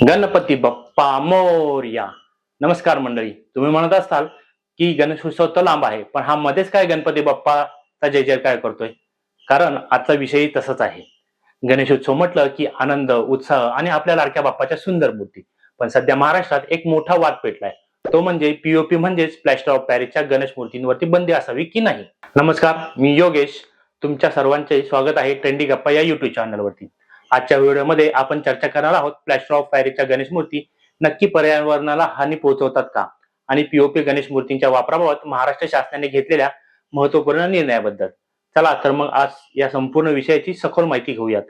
गणपती बाप्पा मोर्या. नमस्कार मंडळी तुम्ही म्हणत असाल की गणेशोत्सव तर लांब आहे पण हा मध्येच काय गणपती बाप्पाचा जय जयकार करतोय? कारण आजचा विषयही तसंच आहे. गणेशोत्सव म्हटलं की आनंद उत्साह आणि आपल्या लाडक्या बाप्पाच्या सुंदर मूर्ती. पण सध्या महाराष्ट्रात एक मोठा वाद पेटलाय. तो म्हणजे पीओपी म्हणजेच प्लॅस्टर ऑफ पॅरिसच्या गणेश मूर्तींवरती बंदी असावी की नाही? नमस्कार मी योगेश. तुमच्या सर्वांचे स्वागत आहे ट्रेंडी गप्पा या युट्यूब चॅनलवरती आजच्या व्हिडिओमध्ये आपण चर्चा करणार आहोत प्लॅस्टर ऑफ पॅरिसच्या गणेश मूर्ती. नक्की पर्यावरणाला हानी पोहोचवतात का? आणि पीओपी गणेश मूर्तींच्या वापराबाबत महाराष्ट्र शासनाने घेतलेल्या महत्त्वपूर्ण निर्णयाबद्दल. चला तर मग आज या संपूर्ण विषयाची सखोल माहिती घेऊयात.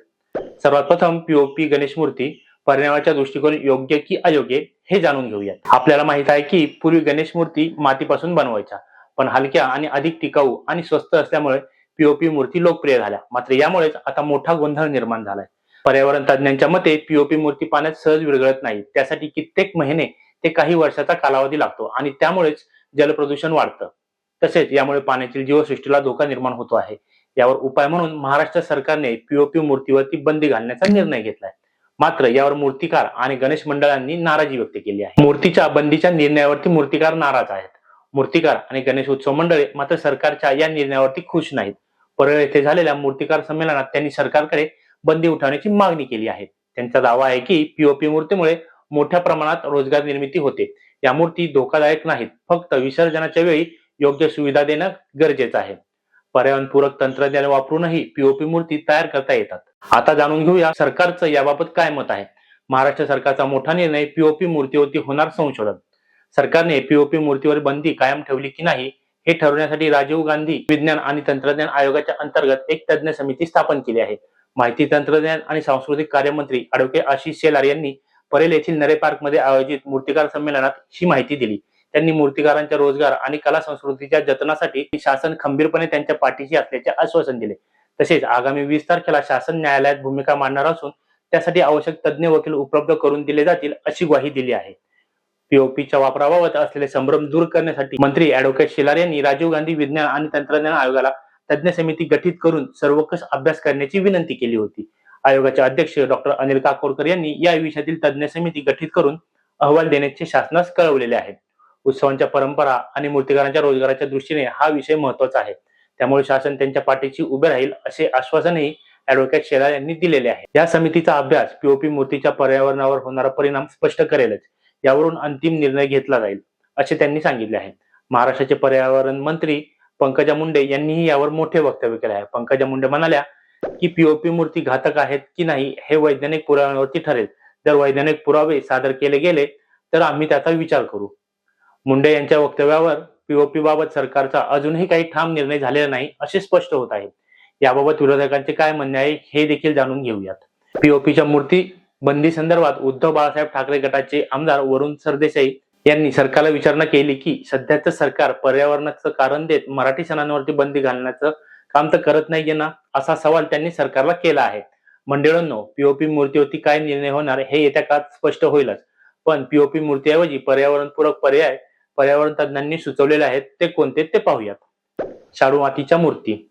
सर्वात प्रथम पीओपी गणेश मूर्ती पर्यावरणाच्या दृष्टिकोन योग्य की अयोग्य हे जाणून घेऊयात. आपल्याला माहीत आहे की पूर्वी गणेश मूर्ती मातीपासून बनवायच्या पण हलक्या आणि अधिक टिकाऊ आणि स्वस्त असल्यामुळे पीओपी मूर्ती लोकप्रिय झाल्या. मात्र यामुळेच आता मोठा गोंधळ निर्माण झालाय. पर्यावरण तज्ज्ञांच्या मते पीओपी मूर्ती पाण्यात सहज विरघळत नाही. त्यासाठी कित्येक महिने ते काही वर्षाचा कालावधी लागतो आणि त्यामुळेच जलप्रदूषण वाढतं. तसेच यामुळे पाण्यातील जीवसृष्टीला धोका निर्माण होतो आहे. यावर उपाय म्हणून महाराष्ट्र सरकारने पीओपी मूर्तीवरती बंदी घालण्याचा निर्णय घेतलाय. मात्र यावर मूर्तिकार आणि गणेश मंडळांनी नाराजी व्यक्त केली आहे. मूर्तीच्या बंदीच्या निर्णयावरती मूर्तिकार नाराज आहेत. मूर्तिकार आणि गणेश उत्सव मंडळे मात्र सरकारच्या या निर्णयावरती खुश नाहीत. परळ येथे झालेल्या मूर्तिकार संमेलनात त्यांनी सरकारकडे बंदी उठवण्याची मागणी केली आहे. त्यांचा दावा आहे की पीओपी मूर्तीमुळे मोठ्या प्रमाणात रोजगार निर्मिती होते. या मूर्ती धोकादायक नाहीत फक्त विसर्जनाच्या वेळी योग्य सुविधा देणं गरजेचं आहे. पर्यावरणपूरक तंत्रज्ञान वापरूनही पीओपी मूर्ती तयार करता येतात. आता जाणून घेऊया सरकारचं याबाबत काय मत आहे. महाराष्ट्र सरकारचा मोठा निर्णय पीओपी मूर्तीवरती होणार संशोधन. सरकारने पीओपी मूर्तीवर बंदी कायम ठेवली की नाही हे ठरवण्यासाठी राजीव गांधी विज्ञान आणि तंत्रज्ञान आयोगाच्या अंतर्गत एक तज्ज्ञ समिती स्थापन केली आहे. माहिती तंत्रज्ञान आणि सांस्कृतिक कार्यमंत्री अॅडव्होकेट आशिष शेलार यांनी परेल येथील नरे पार्कमध्ये आयोजित मूर्तिकार संमेलनात ही माहिती दिली. त्यांनी मूर्तिकारांच्या रोजगार आणि कला संस्कृतीच्या जतनासाठी शासन खंबीरपणे त्यांच्या पाठीशी असल्याचे आश्वासन दिले. तसेच आगामी वीस तारखेला शासन न्यायालयात भूमिका मांडणार असून त्यासाठी आवश्यक तज्ज्ञ वकील उपलब्ध करून दिले जातील अशी ग्वाही दिली आहे. पीओपीच्या वापराबाबत असलेले संभ्रम दूर करण्यासाठी मंत्री अॅडव्होकेट शेलार यांनी राजीव गांधी विज्ञान आणि तंत्रज्ञान आयोगाला तज्ज्ञ समिती गठीत करून सर्वकष अभ्यास करण्याची विनंती केली होती. आयोगाचे अध्यक्ष डॉक्टर अनिल काकोडकर यांनी या विषयातील तज्ज्ञ समिती गठीत करून अहवाल देण्याचे शासनास कळवलेले आहे उत्सवांच्या परंपरा आणि मूर्तिकारांच्या रोजगाराच्या दृष्टीने हा विषय महत्त्वाचा आहे. त्यामुळे शासन त्यांच्या पाठीशी उभे राहील असे आश्वासनही ऍडव्होकेट शेलार यांनी दिलेले आहे. या समितीचा अभ्यास पीओपी मूर्तीच्या पर्यावरणावर होणारा परिणाम स्पष्ट करेलच. यावरून अंतिम निर्णय घेतला जाईल असे त्यांनी सांगितले आहे. महाराष्ट्राचे पर्यावरण मंत्री पंकजा मुंडे यांनीही यावर मोठे वक्तव्य केले आहे. पंकजा मुंडे म्हणाल्या की पीओपी मूर्ती घातक आहेत की नाही हे वैज्ञानिक पुराव्यांवरती ठरेल. जर वैज्ञानिक पुरावे सादर केले गेले तर आम्ही त्याचा विचार करू. मुंडे यांच्या वक्तव्यावर पीओपी बाबत सरकारचा अजूनही काही ठाम निर्णय झालेला नाही असे स्पष्ट होत आहे. याबाबत विरोधकांचे काय म्हणणे आहे हे देखील जाणून घेऊयात. पीओपीच्या मूर्ती बंदी संदर्भात उद्धव बाळासाहेब ठाकरे गटाचे आमदार वरुण सरदेसाई यांनी सरकारला विचारणा केली की सध्याचं सरकार पर्यावरणाचं कारण देत मराठी सणांवरती बंदी घालण्याचं काम तर करत नाहीये ना असा सवाल त्यांनी सरकारला केला आहे. मंडळांनो पीओपी मूर्तीवरती काय निर्णय होणार हे येत्या काळात स्पष्ट होईलच. पण पीओपी मूर्तीऐवजी पर्यावरणपूरक पर्याय पर्यावरण तज्ञांनी सुचवलेले आहेत ते कोणते ते पाहूयात. शाडू मातीच्या मूर्ती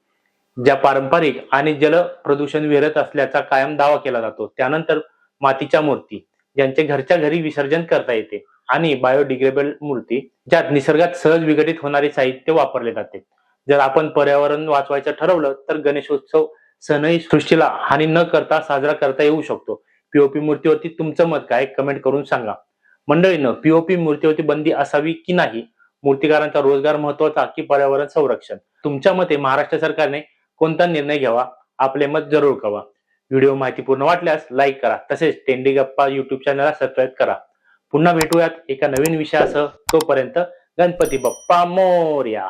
ज्या पारंपरिक आणि जल प्रदूषण विरत असल्याचा कायम दावा केला जातो त्यानंतर मातीच्या मूर्ती ज्यांचे घरच्या घरी विसर्जन करता येते. आणि बायोडिग्रेबल मूर्ती ज्यात निसर्गात सहज विघटित होणारे साहित्य वापरले जाते. जर आपण पर्यावरण वाचवायचं ठरवलं तर गणेशोत्सव सणही सृष्टीला हानी न करता साजरा करता येऊ शकतो. पीओपी मूर्तीवरती तुमचं मत काय? कमेंट करून सांगा. मंडळीनं पीओपी मूर्तीवरती बंदी असावी की नाही? मूर्तिकारांचा रोजगार महत्त्वाचा की पर्यावरण संरक्षण? तुमच्या मते महाराष्ट्र सरकारने कोणता निर्णय घ्यावा? आपले मत जरूर कळवा. व्हिडिओ माहितीपूर्ण वाटल्यास लाईक करा. तसेच टेंडी गप्पा युट्यूब चॅनलला सबस्क्राईब करा. पुन्हा भेटूयात एका नवीन विषयासह. तोपर्यंत गणपती बाप्पा मोर्या.